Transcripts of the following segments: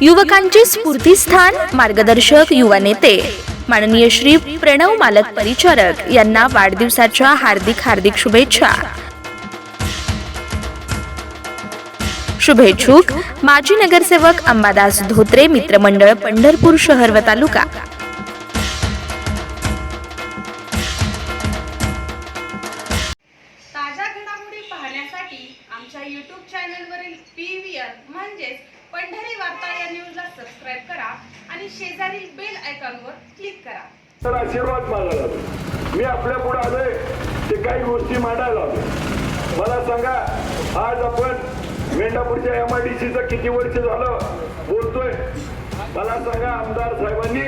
युवकांचे स्फूर्तीस्थान मार्गदर्शक युवा नेते. माननीय श्री प्रणव मालक परिचारक यांना वाढदिवसाच्या हार्दिक हार्दिक शुभेच्छा. शुभेच्छुक माजी नगरसेवक अंबादास धोत्रे मित्रमंडळ पंढरपूर शहर व तालुका. ताज्या घडामोडी पाहण्यासाठी आमच्या यूट्यूब चॅनलवरील पी व्ही आर म्हणजेच पंढरी वार्ता या न्यूजला सबस्क्राईब करा आणि शेजारील बेल आयकॉनवर क्लिक करा. तर आशीर्वाद मागायला मी आपल्या पुढे आलोय ते काही गोष्टी मांडायला मला सांगा आज आपण मेंढापूरच्या एम आय डी सीचं किती वर्ष झालं बोलतोय? मला सांगा आमदार साहेबांनी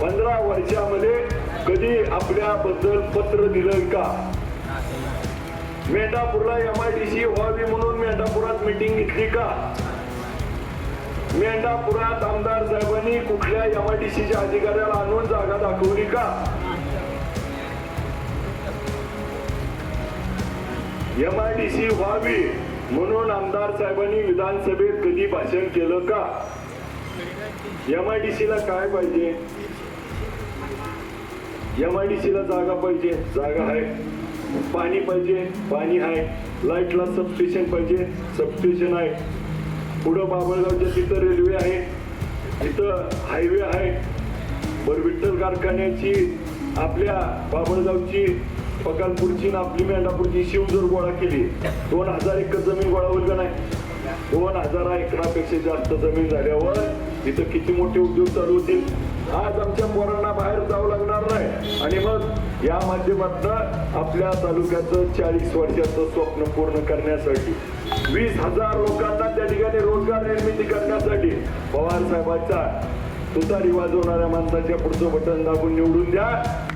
पंधरा वर्षामध्ये कधी आपल्याबद्दल पत्र दिलं का? मेंढापूरला एम आय डी सी व्हावी म्हणून मेंढापुरात मिटिंग घेतली का? मेंढापुरात आमदार साहेबांनी कुठल्या एम आय डी सीच्या अधिकाऱ्याला आणून जागा दाखवली का? एम आय डी सी व्हावी म्हणून आमदार साहेबांनी विधानसभेत कधी भाषण केलं का? एम आय डी सीला काय पाहिजे? एम आय डी सीला जागा पाहिजे? जागा आहे. पाणी पाहिजे? पाणी आहे. लाईटला सबस्टेशन पाहिजे? सबस्टेशन आहे. पुढं बाबळगावच्या तिथं रेल्वे आहे. तिथं हायवे आहे. बर विठ्ठल कारखान्याची आपल्या बाबळगावची पकालपूरची ना आपली मेंढापूरची शिव जर गोळा केली दोन हजार एकर जमीन गोळा होईल का नाही? दोन हजार एकरापेक्षा जास्त जमीन झाल्यावर तिथं किती मोठे उद्योग चालू होतील? आज आमच्या पोरांना बाहेर जावं लागणार नाही. आणि मग या माध्यमातून आपल्या तालुक्याचं चाळीस वर्षाचं स्वप्न पूर्ण करण्यासाठी वीस हजार लोकांना त्या ठिकाणी रोजगार निर्मिती करण्यासाठी पवार साहेबांचा तुतारी वाजवणाऱ्या माणसाच्या पुढचं बटन दाबून निवडून द्या.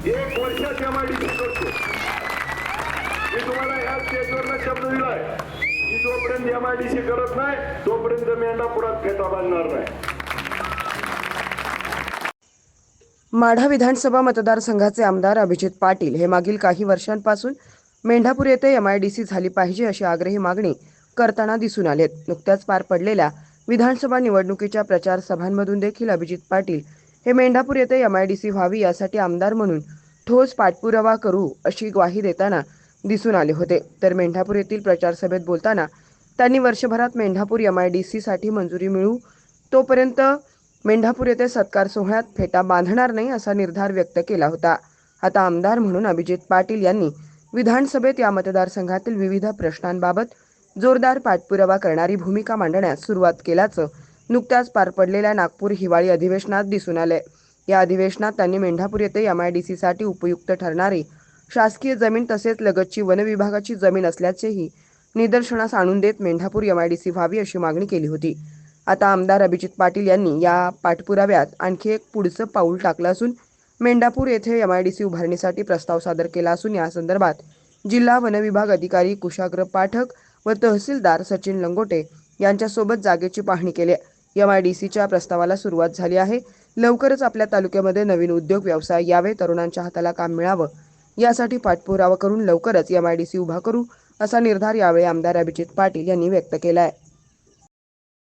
एक वर्षाच्या माहिती करतो. मी तुम्हाला ह्या स्टेजवरनं शब्द दिलाय. की जोपर्यंत एम आय डी करत नाही तोपर्यंत मेंढापुरात फेटा बांधणार नाही. माढा विधानसभा मतदारसंघाचे आमदार अभिजित पाटील हे मागील काही वर्षांपासून मेंढापूर येथे एमआयडीसी झाली पाहिजे अशी आग्रही मागणी करताना दिसून आलेत. नुकत्याच पार पडलेल्या विधानसभा निवडणुकीच्या प्रचार सभांमधून देखील अभिजित पाटील हे मेंढापूर येथे यम आय डी सी व्हावी यासाठी आमदार म्हणून ठोस पाठपुरावा करू अशी ग्वाही देताना दिसून आले होते. तर मेंढापूर येथील प्रचार सभेत बोलताना त्यांनी वर्षभरात मेंढापूर यम आय डी सीसाठी मंजुरी मिळू तोपर्यंत मेंढापूर येथे सत्कार सोहळ्यात फेटा बांधणार नाही असा निर्धार व्यक्त केला होता. आता आमदार म्हणून अभिजित पाटील यांनी विधानसभेत या मतदारसंघातील विविध प्रश्नांबाबत जोरदार पाठपुरावा करणारी भूमिका मांडण्यास सुरुवात केल्याचं नुकत्याच पार पडलेल्या नागपूर हिवाळी अधिवेशनात दिसून आले या अधिवेशनात त्यांनी मेंढापूर येथे यम आय डी सीसाठी उपयुक्त ठरणारी शासकीय जमीन तसेच लगतची वनविभागाची जमीन असल्याचेही निदर्शनास आणून देत Mendhapur M I D C व्हावी अशी मागणी केली होती. आता आमदार अभिजित पाटील यांनी या पाठपुराव्यात आणखी एक पुढचं पाऊल टाकलं असून मेंढापूर येथे यम आय डी सी उभारणीसाठी प्रस्ताव सादर केला असून या संदर्भात जिल्हा वनविभाग अधिकारी कुशाग्र पाठक व तहसीलदार सचिन लंगोटे यांच्यासोबत जागेची पाहणी केली. सीच्या प्रस्तावाला सुरुवात झाली आहे. लवकरच आपल्या तालुक्यामध्ये नवीन उद्योग व्यवसाय यावे तरुणांच्या हाताला काम मिळावं. यासाठी पाठपुरावा करून लवकरच एम आय डी सी उभा करू असा निर्धार यावेळी आमदार अभिजित पाटील यांनी व्यक्त केला आहे